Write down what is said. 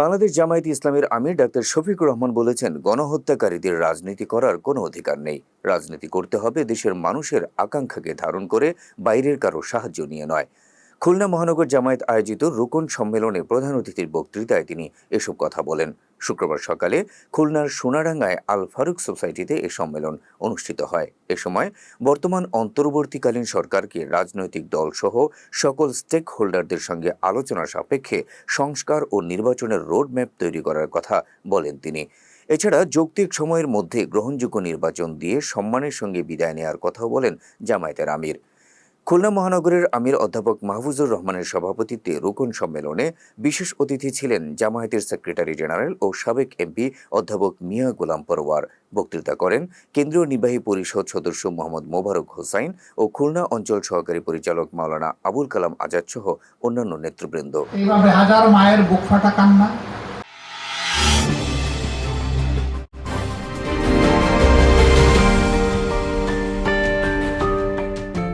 বাংলাদেশ জামায়াত ইসলামের আমির ডাক্তার শফিক রহমান বলেছেন, গণহত্যাকারীদের রাজনীতি করার কোনো অধিকার নেই। রাজনীতি করতে হবে দেশের মানুষের আকাঙ্ক্ষাকে ধারণ করে, বাইরের কারও সাহায্য নিয়ে নয়। খুলনা মহানগর জামায়াত আয়োজিত রুকন সম্মেলনে প্রধান অতিথির বক্তৃতায় তিনি এসব কথা বলেন। শুক্রবার সকালে খুলনার সোনারাঙ্গায় আল ফারুক সোসাইটিতে এ সম্মেলন অনুষ্ঠিত হয়। এ সময় বর্তমান অন্তর্বর্তীকালীন সরকারকে রাজনৈতিক দলসহ সকল স্টেক হোল্ডারদের সঙ্গে আলোচনা সাপেক্ষে সংস্কার ও নির্বাচনের রোডম্যাপ তৈরি করার কথা বলেন তিনি। এছাড়া যৌক্তিক সময়ের মধ্যে গ্রহণযোগ্য নির্বাচন দিয়ে সম্মানের সঙ্গে বিদায় নেওয়ার কথাও বলেন জামায়াতের আমির। খুলনা মহানগরের আমির অধ্যাপক মাহফুজুর রহমানের সভাপতিত্বে রুকন সম্মেলনে বিশেষ অতিথি ছিলেন জামায়াতের সেক্রেটারি জেনারেল ও সাবেক এমপি অধ্যাপক মিয়া গোলাম পরওয়ার বক্তৃতা করেন কেন্দ্রীয় নির্বাহী পরিষদ সদস্য মোহাম্মদ মোবারক হোসাইন ও খুলনা অঞ্চল সহকারী পরিচালক মাওলানা আবুল কালাম আজাদ সহ অন্যান্য নেতৃবৃন্দ। এইভাবে হাজার মায়ের বুক ফাটা কান্না